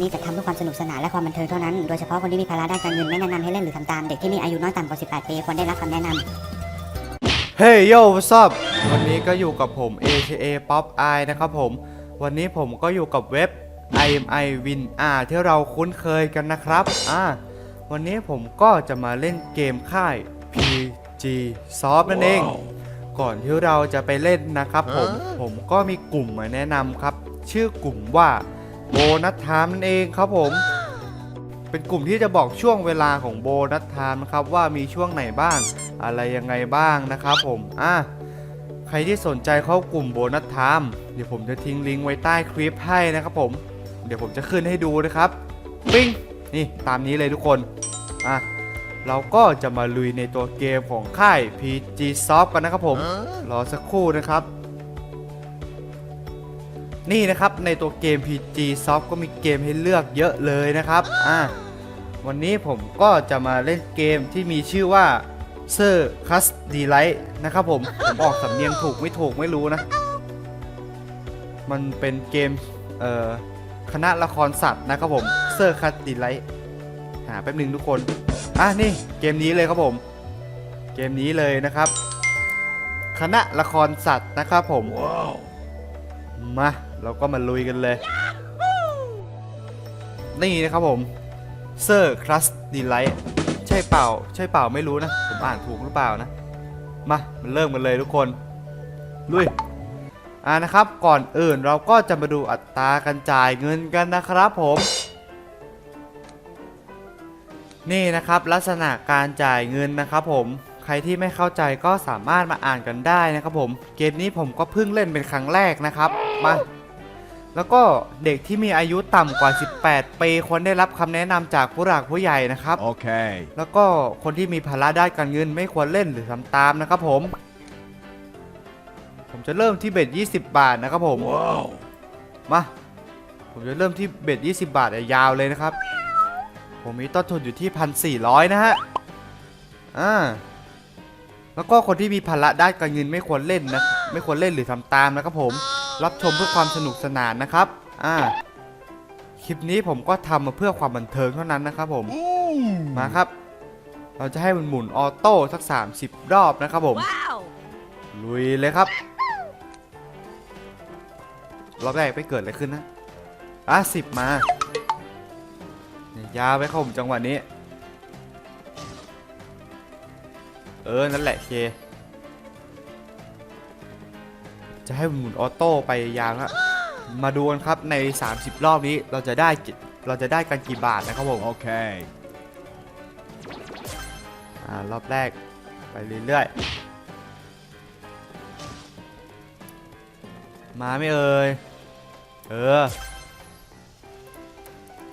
นี่จะทำเพื่อความสนุกสนานและความบันเทิงเท่านั้น โดยเฉพาะคนที่มีภาระด้านการเงินไม่แนะนำให้เล่นหรือทำตาม เด็กที่มีอายุน้อยต่ำกว่า 18 ปีควรได้รับคำแนะนำเฮ้ยโย่ what's up วันนี้ก็อยู่กับผม AKA Pop I นะครับผม วันนี้ผมก็อยู่กับเว็บ IMI Win R ที่เราคุ้นเคยกันนะครับ อ่า วันนี้ผมก็จะมาเล่นเกมค่าย PG Soft นั่นเอง ก่อนที่เราจะไปเล่นนะครับผม ผมก็มีกลุ่มมาแนะนำครับ ชื่อกลุ่มว่า โบนัสไทม์นั่นเองครับผม เป็นกลุ่มที่จะบอกช่วงเวลาของโบนัสไทม์นะครับว่ามีช่วงไหนบ้าง อะไรยังไงบ้างนะครับผมอะใครที่สนใจเข้ากลุ่มโบนัสไทม์เดี๋ยวผมจะทิ้งลิงก์ไว้ใต้คลิปให้นะครับผม เดี๋ยวผมจะขึ้นให้ดูนะครับปิ้งนี่ตามนี้เลยทุกคนอะเราก็จะมาลุยในตัวเกมของค่าย PG Soft กันนะครับผม รอสักครู่นะครับ นี่นะครับในตัวเกม PG Soft ก็มีเกมให้เลือกเยอะเลยนะครับอะวันนี้ผมก็จะมาเล่นเกมที่มีชื่อว่าเซอร์คัสดีไลท์นะครับผม ผมออกสำเนียงถูกไม่ถูกไม่รู้นะ มันเป็นเกมเอ่อคณะละครสัตว์นะครับผมเซอร์คัสดีไลท์หาแป๊บหนึงทุกคน อะนี่เกมนี้เลยครับผม เกมนี้เลยนะครับ คณะละครสัตว์นะครับผมมา เราก็มาลุยกันเลย นี่นะครับผมเซอร์คลัสดีไลท์ใช่เปล่า ใช่เปล่าไม่รู้นะ ผมอ่านถูกหรือเปล่านะ มามันเริ่มกันเลยทุกคนลุยอ่านะครับก่อนอื่นเราก็จะมาดูอัตราการจ่ายเงินกันนะครับผม นี่นะครับลักษณะการจ่ายเงินนะครับผมใครที่ไม่เข้าใจก็สามารถมาอ่านกันได้นะครับผม เกมนี้ผมก็เพิ่งเล่นเป็นครั้งแรกนะครับมา แล้วก็เด็กที่มีอายุต่ำกว่า 18 ปีควรได้รับคำแนะนำจากผู้หลักผู้ใหญ่นะครับ Okay. แล้วก็คนที่มีภาระด้านการเงินไม่ควรเล่นหรือทำตามนะครับผม ผมจะเริ่มที่เบ็ด20 บาทนะครับผม Wow. มา ผมจะเริ่มที่เบ็ด20 บาทยาวเลยนะครับ ผมมีต้นทุนอยู่ที่ 1,400 นะฮะ อ่า แล้วก็คนที่มีภาระด้านการเงินไม่ควรเล่นนะ ไม่ควรเล่นหรือทำตามนะครับผม รับชมเพื่อความสนุกสนานนะครับ อ่า คลิปนี้ผมก็ทำมาเพื่อความบันเทิงเท่านั้นนะครับผม มาครับ เราจะให้มันหมุนออโต้สัก 30 รอบนะครับผม ลุยเลยครับ รอบแรกไปเกิดอะไรขึ้นนะ อะสิบมาเนี่ยยาวไปครับผมจังหวะนี้ เออ นั่นแหละเค จะให้มันหมุนออโต้ไปยาวแล้วมาดูกันครับใน 30 รอบนี้เราจะได้กี่เราจะได้กันกี่บาทนะครับผม Okay. อ่ารอบแรกไปเรื่อยๆมาไม่เอ่ยเออ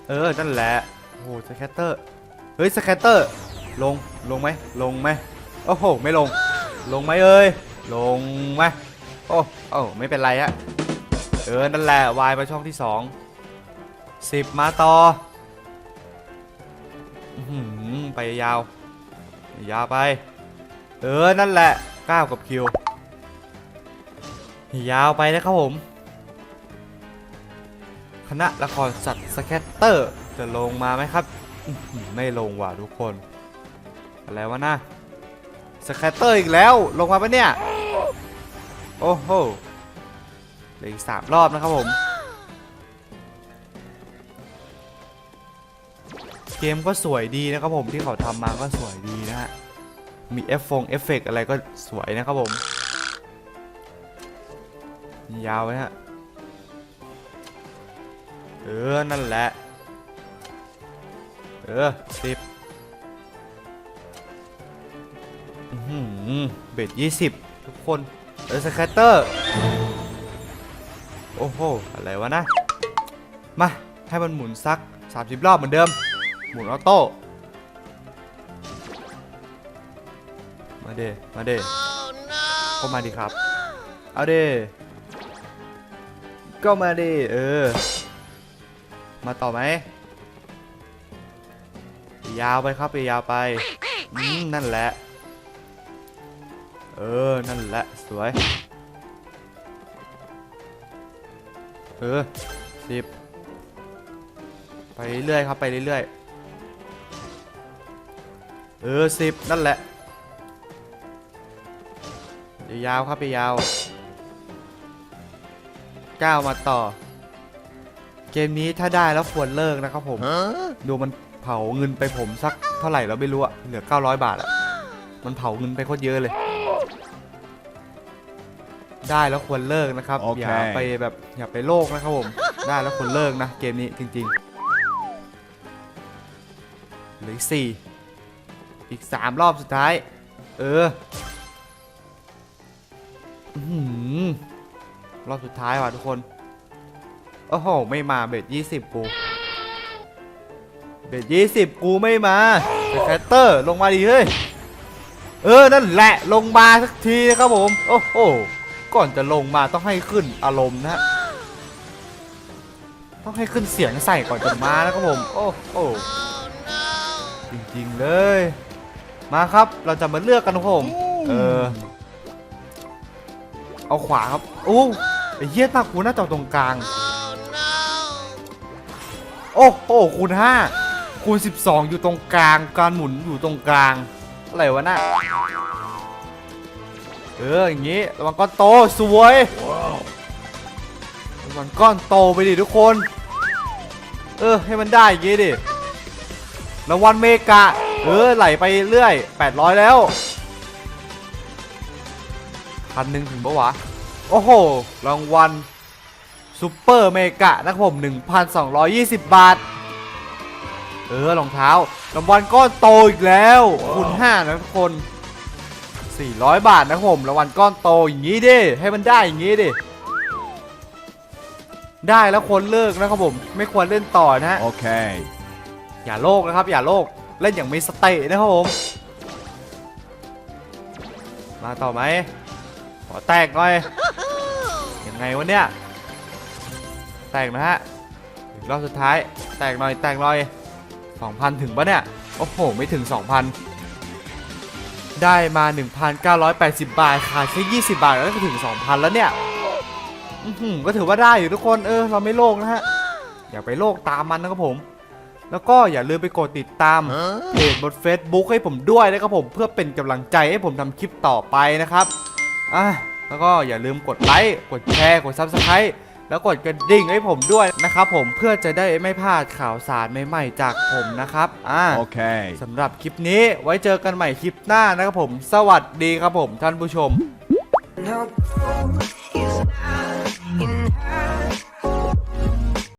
เออนั่นแหละโอ้โหสแคตเตอร์เฮ้ยสแคตเตอร์ลงลงไหมลงไหมโอ้โหไม่ลง ลงไหมเอ่ยลงไหม โอ้โอ้ไม่เป็นไรฮะเออ นั่นแหละวายมาช่องที่สองสิบมาต่อไปยาว ยาวไป เออ นั่นแหละก้าวกับคิว ยาวไปนะครับผม คณะละครสัตว์สแคตเตอร์ จะลงมาไหมครับ ไม่ลงว่ะทุกคน อะไรวะนะสแคตเตอร์อีกแล้ว ลงมาปะเนี่ย โอ้โหเหลืออีกสามรอบนะครับผม เกมก็สวยดีนะครับผมที่เขาทำมาก็สวยดีนะฮะ มีเอฟฟงเอฟเฟกอะไรก็สวยนะครับผม ยาวไว้ฮะ เออ นั่นแหละ เออสิบอื้อหือเบ็ดยี่สิบทุกคน เออสแคตเตอร์โอ้โหอะไรวะนะ มาให้มันหมุนสัก 30 รอบเหมือนเดิม หมุนออโต้มาเดมาเดก็มาดิครับ เอาเดก็มาดิเออ มาต่อไหมยาวไปครับไปยาวไปนั่นแหละ เออ นั่นแหละ สวย เออสิบไปเรื่อยๆครับไปเรื่อยๆ เออสิบนั่นแหละ ยาวๆครับไปยาวก้าวมาต่อ เกมนี้ถ้าได้แล้วควรเลิกนะครับผม ดูมันเผาเงินไปผมสักเท่าไหร่แล้วไม่รู้อะเหลือ 900 บาทอะมันเผาเงินไปโคตรเยอะเลย ได้แล้วควรเลิกนะครับ โอเค อย่าไปแบบอย่าไปโลกนะครับผม ได้แล้วควรเลิกนะ เกมนี้จริงๆเหลืออีกสี่อีกสามรอบสุดท้าย เอออื้อหือรอบสุดท้ายว่ะทุกคน โอ้โห ไม่มาเบ็ดยี่สิบกู เบ็ดยี่สิบกูไม่มาเดอะแคตเตอร์ลงมาดิเฮ้ย เออ นั่นแหละลงมาสักทีนะครับผม โอ้โห ก่อนจะลงมาต้องให้ขึ้นอารมณ์นะฮะต้องให้ขึ้นเสียงใส่ก่อนจะมานะครับผม โอ้โหจริงๆเลย มาครับเราจะมาเลือกกันนะครับผมเออเอาขวาครับโอ้ไอ้เหี้ยตากูน่าจะเอาตรงกลาง โอ้โหคูณ5คูณ 12 อยู่ตรงกลาง การหมุนอยู่ตรงกลาง อะไรวะน่ะ เอออย่างงี้ระวังก้อนโตสวยระวังก้อนโตไปดิทุกคน เออให้มันได้อย่างงี้ดิรางวัลเมกะ เออไหลไปเรื่อย 800 แล้วพันหนึ่งถึงปะวะ โอ้โหรางวัลซูเปอร์เมกะนะครับผม 1,220 บาท เออรองเท้ารางวัลก้อนโตอีกแล้ว คูณ5นะทุกคน 400 บาทนะครับผมรางวัลก้อนโตอย่างนี้ดิ ให้มันได้อย่างนี้ดิ ได้แล้วควรเลิกนะครับผม ไม่ควรเล่นต่อนะฮะ Okay. อย่าโลกนะครับ อย่าโลก เล่นอย่างมีสตินะครับผม มาต่อไหมขอแตกหน่อย ยังไงวะเนี่ย แตกนะฮะอีกรอบสุดท้าย แตกหน่อย แตกหน่อย 2,000 ถึงปะเนี่ย โอ้โห ไม่ถึง 2,000 ได้มา 1,980 บาทขาดแค่20 บาทแล้วก็ถึง 2,000 แล้วเนี่ยอื้อหือก็ถือว่าได้อยู่ทุกคนเออเราไม่โลกนะฮะ อย่าไปโลกตามมันนะครับผม แล้วก็อย่าลืมไปกดติดตามเพจบน Facebook ให้ผมด้วยนะครับผมเพื่อเป็นกำลังใจให้ผมทำคลิปต่อไปนะครับอะแล้วก็อย่าลืมกดไลค์กดแชร์กด Subscribe แล้วกดกระดิ่งให้ผมด้วยนะครับผมเพื่อจะได้ไม่พลาดข่าวสารใหม่ๆจากผมนะครับอ่า Okay. สำหรับคลิปนี้ไว้เจอกันใหม่คลิปหน้านะครับผม สวัสดีครับผมท่านผู้ชม No, it's not in her